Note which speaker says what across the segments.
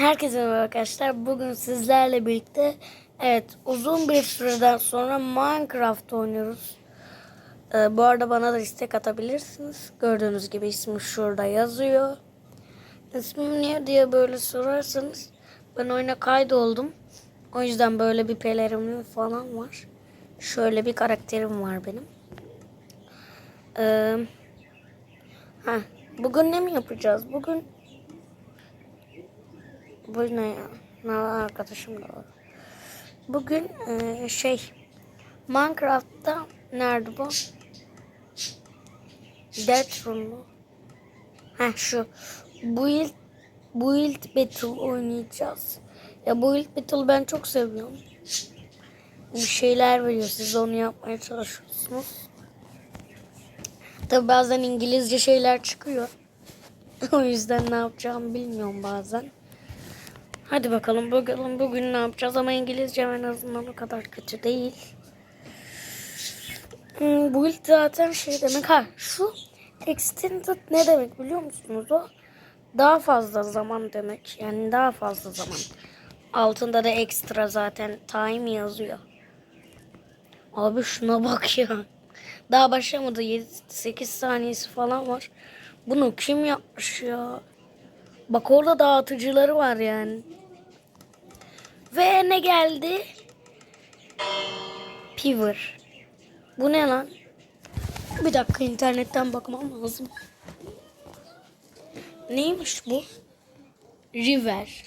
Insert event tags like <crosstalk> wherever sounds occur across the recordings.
Speaker 1: Herkese merhaba arkadaşlar. Bugün sizlerle birlikte evet uzun bir süreden sonra Minecraft oynuyoruz. Ee, bu arada bana da istek atabilirsiniz. Gördüğünüz gibi ismi şurada yazıyor. İsmim niye diye böyle sorarsanız ben oyuna kaydoldum. O yüzden böyle bir pelerinim falan var. Şöyle bir karakterim var benim. Ee, heh, bugün ne mi yapacağız? Bugün bu ya? Ne var arkadaşım da var. Bugün e, şey Minecraft'ta nerede bu? Death Room mu? Heh şu Build Build Battle oynayacağız. Ya Build Battle ben çok seviyorum. Bir şeyler veriyor. Siz onu yapmaya çalışıyorsunuz. Tabi bazen İngilizce şeyler çıkıyor. <laughs> o yüzden ne yapacağımı bilmiyorum bazen. Hadi bakalım bakalım bugün ne yapacağız ama İngilizce en azından o kadar kötü değil. Hmm, bu ilk zaten şey demek ha şu extended ne demek biliyor musunuz o? Daha fazla zaman demek yani daha fazla zaman. Altında da ekstra zaten time yazıyor. Abi şuna bak ya. Daha başlamadı 7-8 saniyesi falan var. Bunu kim yapmış ya? Bak orada dağıtıcıları var yani. Ve ne geldi? Piver. Bu ne lan? Bir dakika internetten bakmam lazım. Neymiş bu? River.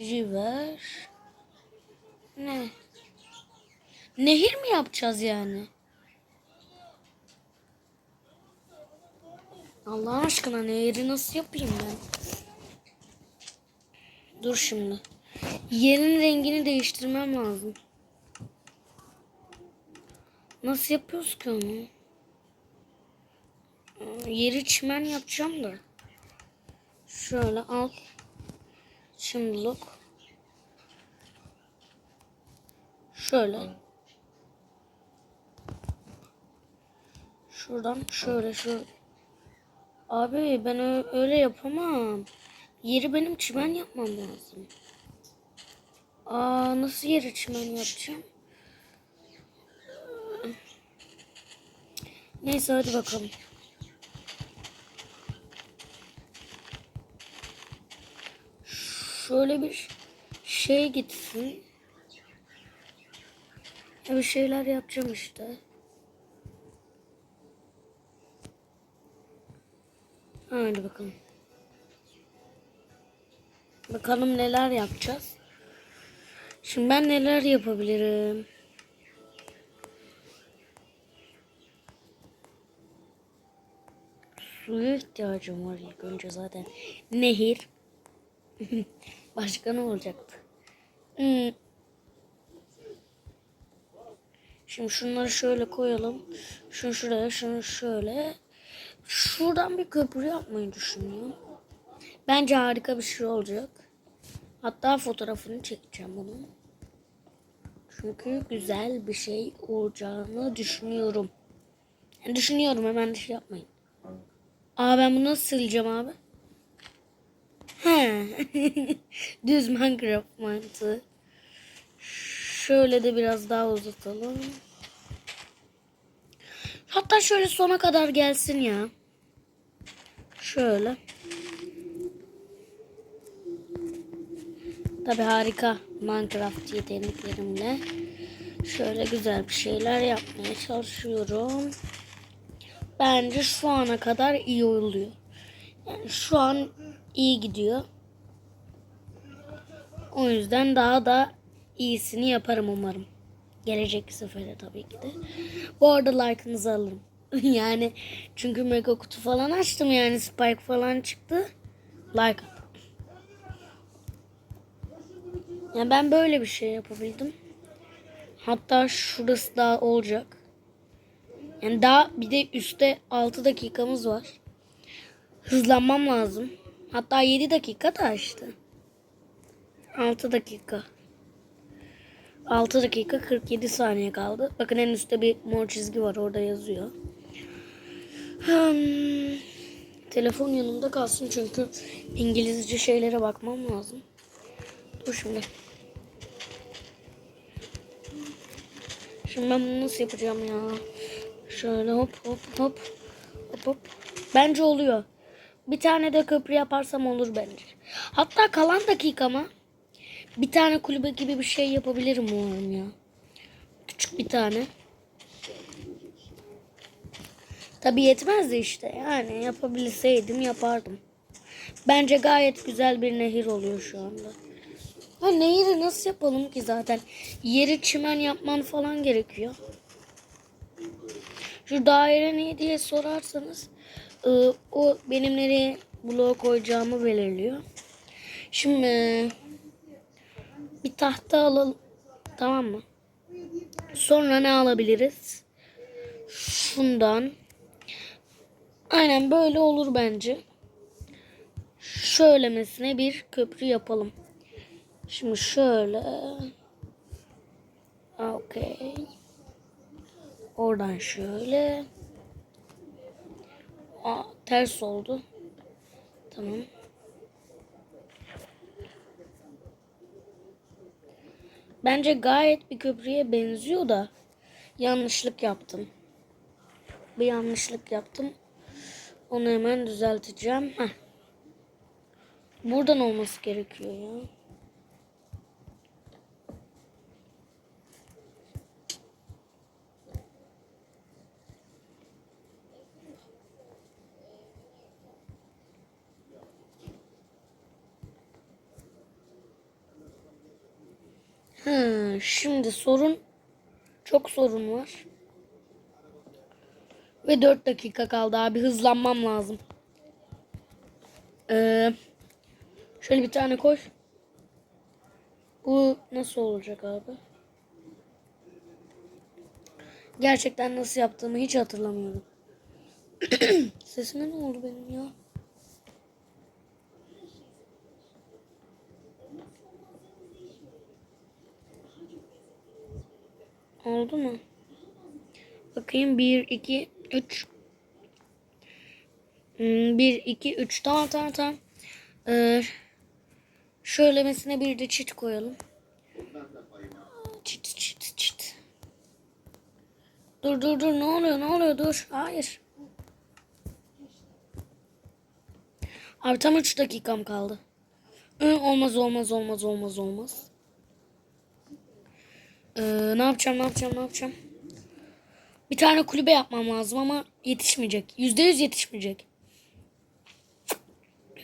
Speaker 1: River. Ne? Nehir mi yapacağız yani? Allah aşkına nehri nasıl yapayım ben? Dur şimdi. Yerin rengini değiştirmem lazım. Nasıl yapıyoruz ki onu? Aa, Yeri çimen yapacağım da. Şöyle al. Şimdilik. Şöyle. Şuradan şöyle şöyle. Abi ben öyle yapamam. Yeri benim çimen yapmam lazım. Aa nasıl yeri çimen yapacağım? Neyse hadi bakalım. Şöyle bir şey gitsin. Bir şeyler yapacağım işte. Hadi bakalım. Bakalım neler yapacağız. Şimdi ben neler yapabilirim? Suya ihtiyacım var ilk önce zaten. Nehir. <laughs> Başka ne olacaktı? Hmm. Şimdi şunları şöyle koyalım. Şunu şuraya, şunu şöyle. Şuradan bir köprü yapmayı düşünüyorum. Bence harika bir şey olacak. Hatta fotoğrafını çekeceğim bunun. Çünkü güzel bir şey olacağını düşünüyorum. Yani düşünüyorum hemen şey yapmayın. Aa ben bunu nasıl sileceğim abi? He. <laughs> Düz Minecraft mantığı. Şöyle de biraz daha uzatalım. Hatta şöyle sona kadar gelsin ya. Şöyle. Tabi harika Minecraft yeteneklerimle. Şöyle güzel bir şeyler yapmaya çalışıyorum. Bence şu ana kadar iyi oluyor. Yani şu an iyi gidiyor. O yüzden daha da iyisini yaparım umarım. Gelecek sefere tabii ki de. Bu arada like'ınızı alırım. <laughs> yani çünkü mega kutu falan açtım yani spike falan çıktı. Like yani ben böyle bir şey yapabildim. Hatta şurası daha olacak. Yani daha bir de üstte 6 dakikamız var. Hızlanmam lazım. Hatta 7 dakika da işte. 6 dakika. 6 dakika 47 saniye kaldı. Bakın en üstte bir mor çizgi var orada yazıyor. Hmm, telefon yanımda kalsın çünkü İngilizce şeylere bakmam lazım. Dur şimdi. Şimdi ben bunu nasıl yapacağım ya? Şöyle hop hop hop hop hop. Bence oluyor. Bir tane de köprü yaparsam olur bence. Hatta kalan dakikama bir tane kulübe gibi bir şey yapabilirim umarım ya. Küçük bir tane. Tabi yetmezdi işte. Yani yapabilseydim yapardım. Bence gayet güzel bir nehir oluyor şu anda. Ha nehri nasıl yapalım ki zaten? Yeri çimen yapman falan gerekiyor. Şu daire ne diye sorarsanız e, o benim nereye bloğu koyacağımı belirliyor. Şimdi bir tahta alalım. Tamam mı? Sonra ne alabiliriz? Şundan. Aynen böyle olur bence. Şöylemesine bir köprü yapalım. Şimdi şöyle. Okey. Oradan şöyle. Aa, ters oldu. Tamam. Bence gayet bir köprüye benziyor da yanlışlık yaptım. Bir yanlışlık yaptım. Onu hemen düzelteceğim. Heh. Buradan olması gerekiyor ya. Şimdi sorun çok sorun var. Ve 4 dakika kaldı abi hızlanmam lazım. Ee, şöyle bir tane koy. Bu nasıl olacak abi? Gerçekten nasıl yaptığımı hiç hatırlamıyorum. <clears throat> Sesine ne oldu benim ya? Oldu mu? Bakayım 1, 2, 3. 1, 2, 3. Tamam tamam tamam. Ee, şöylemesine bir de çit koyalım. Çit çit çit. Dur dur dur ne oluyor ne oluyor dur. Hayır. Abi tam 3 dakikam kaldı. Olmaz olmaz olmaz olmaz olmaz. Ee, ne yapacağım ne yapacağım ne yapacağım. Bir tane kulübe yapmam lazım ama yetişmeyecek. Yüzde yüz yetişmeyecek.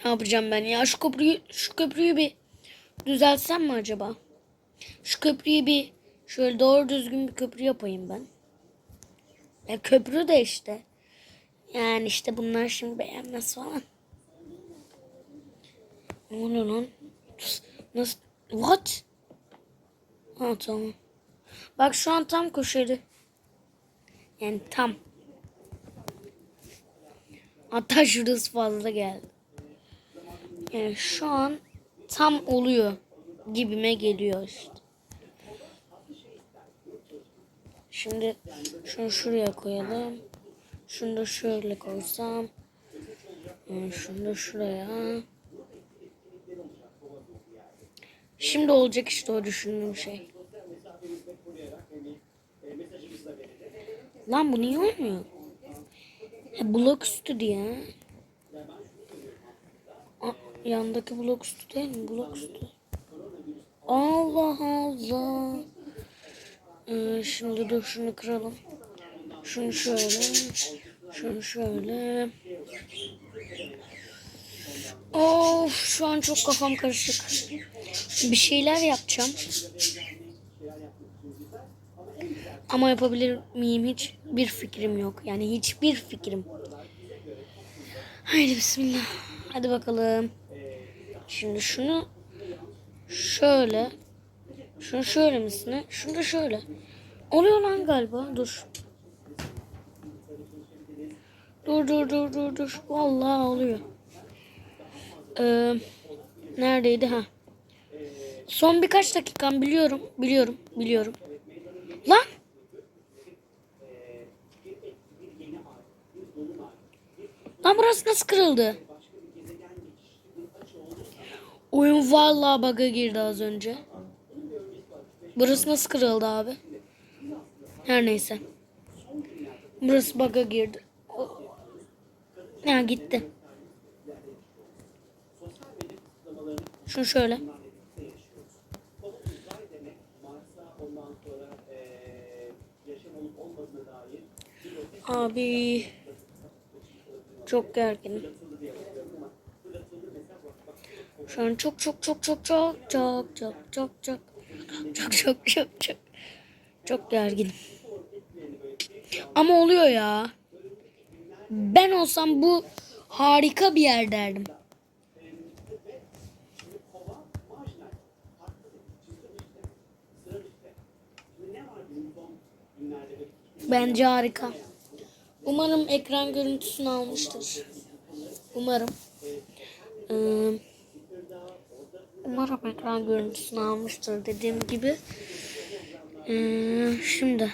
Speaker 1: Ne yapacağım ben ya? Şu köprüyü, şu köprüyü bir düzeltsem mi acaba? Şu köprüyü bir şöyle doğru düzgün bir köprü yapayım ben. Ya köprü de işte. Yani işte bunlar şimdi beğenmez falan. Ne oluyor lan? Nasıl? What? Ha tamam. Bak şu an tam köşeli. Yani tam. Hatta şurası fazla geldi. Yani şu an tam oluyor gibime geliyor işte. Şimdi şunu şuraya koyalım. Şunu da şöyle koysam. Şunu da şuraya. Şimdi olacak işte o düşündüğüm şey. Lan bu niye olmuyor? E, blok üstü diye. Aa, yandaki blok üstü değil mi? Blok üstü. Allah Allah. Ee, şimdi dur şunu kıralım. Şunu şöyle. Şunu şöyle. Of şu an çok kafam karışık. Bir şeyler yapacağım. Ama yapabilir miyim hiç bir fikrim yok. Yani hiçbir fikrim. Haydi bismillah. Hadi bakalım. Şimdi şunu şöyle. Şunu şöyle misine? Şunu da şöyle. Oluyor lan galiba. Dur. Dur dur dur dur dur. Vallahi oluyor. Ee, neredeydi ha? Son birkaç dakikam biliyorum. Biliyorum. Biliyorum. Lan! Lan burası nasıl kırıldı? Oyun vallahi bug'a girdi az önce. Burası nasıl kırıldı abi? Her neyse. Burası bug'a girdi. Ya gitti. Şunu şöyle. Abi çok gerginim. Şu an çok çok çok çok çok çok çok çok çok çok çok çok çok çok gerginim. Ama oluyor ya. Ben olsam bu harika bir yer derdim. Bence harika. Umarım ekran görüntüsünü almıştır. Umarım. Ee, umarım ekran görüntüsünü almıştır dediğim gibi. Ee, şimdi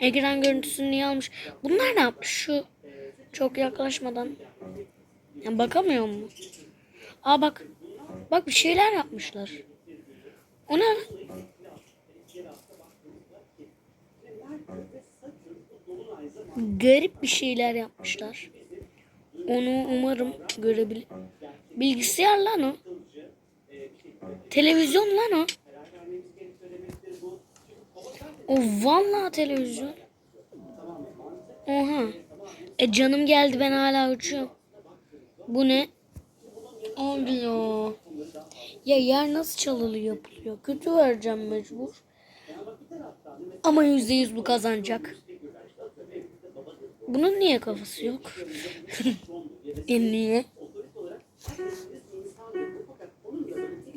Speaker 1: ekran görüntüsünü niye almış? Bunlar ne yapmış? Şu çok yaklaşmadan. Ya bakamıyor mu? Aa bak. Bak bir şeyler yapmışlar. O ne? lan? Garip bir şeyler yapmışlar. Onu umarım görebilir. Bilgisayar lan o. Televizyon lan o. O vallahi televizyon. Oha. E canım geldi ben hala uçuyorum. Bu ne? Abi ya. Yer nasıl çalılı yapılıyor? Kötü vereceğim mecbur. Ama yüzde yüz bu kazanacak. Bunun niye kafası yok? <laughs> e niye?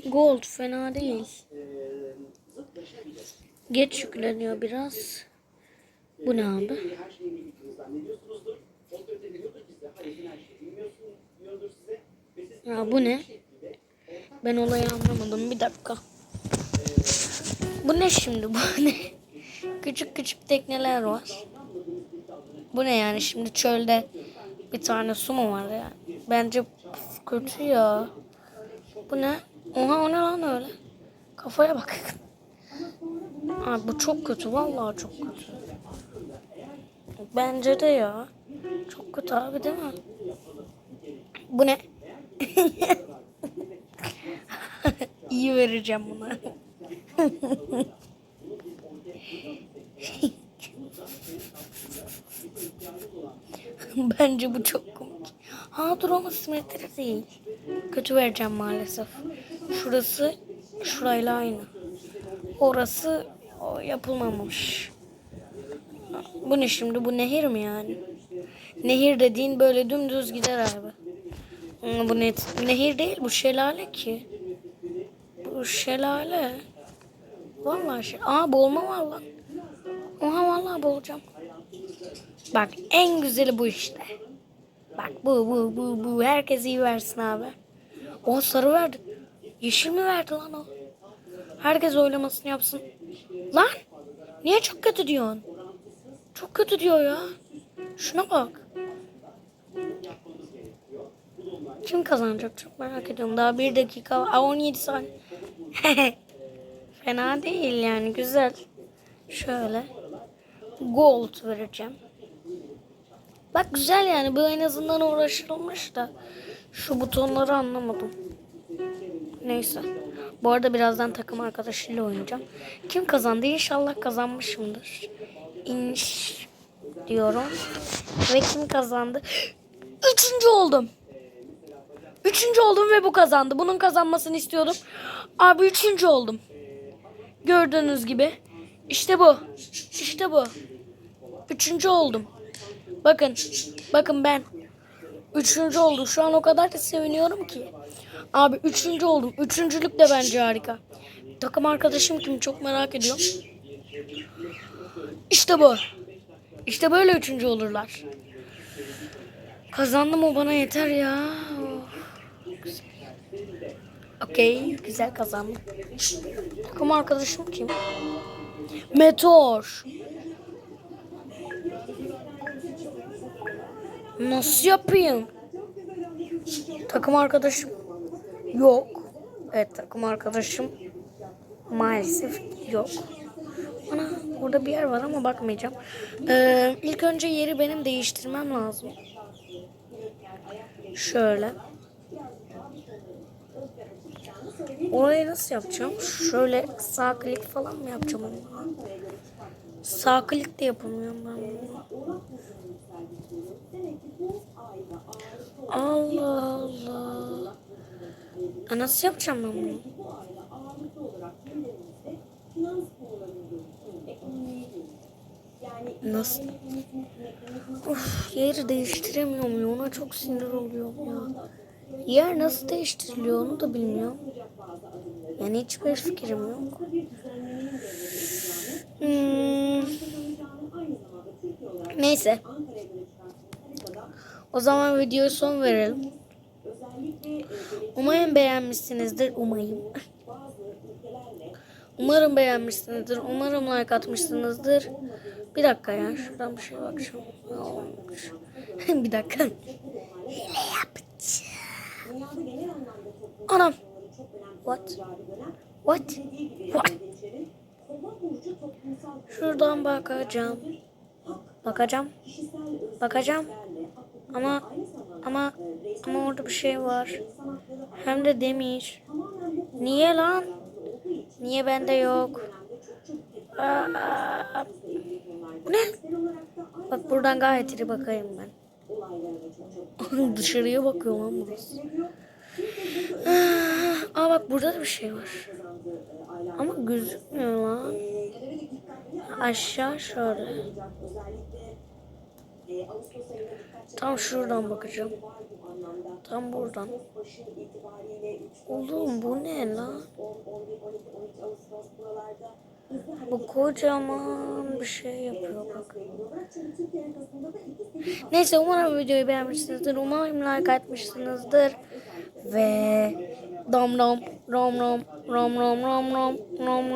Speaker 1: Gold fena değil. Geç yükleniyor biraz. Bu ne abi? Ya bu ne? Ben olayı anlamadım. Bir dakika. Bu ne şimdi? Bu ne? Küçük küçük tekneler var. Bu ne yani şimdi çölde bir tane su mu var ya? Bence kötü ya. Bu ne? Oha o ne lan öyle? Kafaya bak. <laughs> Abi bu çok kötü vallahi çok kötü. Bence de ya. Çok kötü abi değil mi? Bu ne? <laughs> İyi vereceğim buna. <laughs> <laughs> Bence bu çok komik. Ha dur ama simetri değil. Kötü vereceğim maalesef. Şurası şurayla aynı. Orası o yapılmamış. Bu ne şimdi? Bu nehir mi yani? Nehir dediğin böyle dümdüz gider abi. Bu net, nehir değil bu şelale ki. Bu şelale. Vallahi şey. Aa boğulma var lan. Oha vallahi boğulacağım. Bak en güzeli bu işte. Bak bu bu bu bu herkes iyi versin abi. O sarı verdi. Yeşil mi verdi lan o? Herkes oylamasını yapsın. Lan niye çok kötü diyorsun? Çok kötü diyor ya. Şuna bak. Kim kazanacak çok merak ediyorum. Daha bir dakika var. Aa, 17 saniye. <laughs> Fena değil yani güzel. Şöyle. Gold vereceğim. Bak güzel yani bu en azından uğraşılmış da şu butonları anlamadım. Neyse. Bu arada birazdan takım arkadaşıyla oynayacağım. Kim kazandı? İnşallah kazanmışımdır. İnş diyorum. Ve kim kazandı? Üçüncü oldum. Üçüncü oldum ve bu kazandı. Bunun kazanmasını istiyordum. Abi üçüncü oldum. Gördüğünüz gibi. İşte bu. İşte bu. Üçüncü oldum. Bakın. Bakın ben. Üçüncü oldum. Şu an o kadar da seviniyorum ki. Abi üçüncü oldum. Üçüncülük de bence harika. Takım arkadaşım kim çok merak ediyorum. İşte bu. İşte böyle üçüncü olurlar. Kazandım o bana yeter ya. Okey güzel kazandım. Takım arkadaşım kim? Meteor. Nasıl yapayım? Takım arkadaşım yok. Evet takım arkadaşım maalesef yok. Ana burada bir yer var ama bakmayacağım. Ee, ilk önce yeri benim değiştirmem lazım. Şöyle. Orayı nasıl yapacağım? Şöyle sağ klik falan mı yapacağım? Sağ klik de yapamıyorum ben Allah Allah. Ya nasıl yapacağım ben bunu? Nasıl? Of, yeri değiştiremiyorum ya. Ona çok sinir oluyorum ya. Yer nasıl değiştiriliyor onu da bilmiyorum. Yani hiçbir fikrim yok. Hmm. Neyse. O zaman videoya son verelim. Umarım beğenmişsinizdir. Umayım. Umarım beğenmişsinizdir. Umarım like atmışsınızdır. Bir dakika ya. Şuradan bir şey bakacağım. Ne olmuş? <laughs> bir dakika. Hile yapacağım. Anam. What? What? What? Şuradan bakacağım. Bakacağım. Bakacağım. Ama ama ama orada bir şey var. Hem de demir. Niye lan? Niye bende yok? Aa, ne? Bak buradan gayet iyi bakayım ben. Dışarıya bakıyorum lan burası. Aa bak burada da bir şey var. Ama gözükmüyor lan. Aşağı şöyle. Tam şuradan bakacağım. Tam buradan. Oğlum bu ne lan? Bu kocaman bir şey yapıyor bak. Neyse umarım videoyu beğenmişsinizdir. Umarım like atmışsınızdır. Ve dom dom rom rom rom rom rom rom rom rom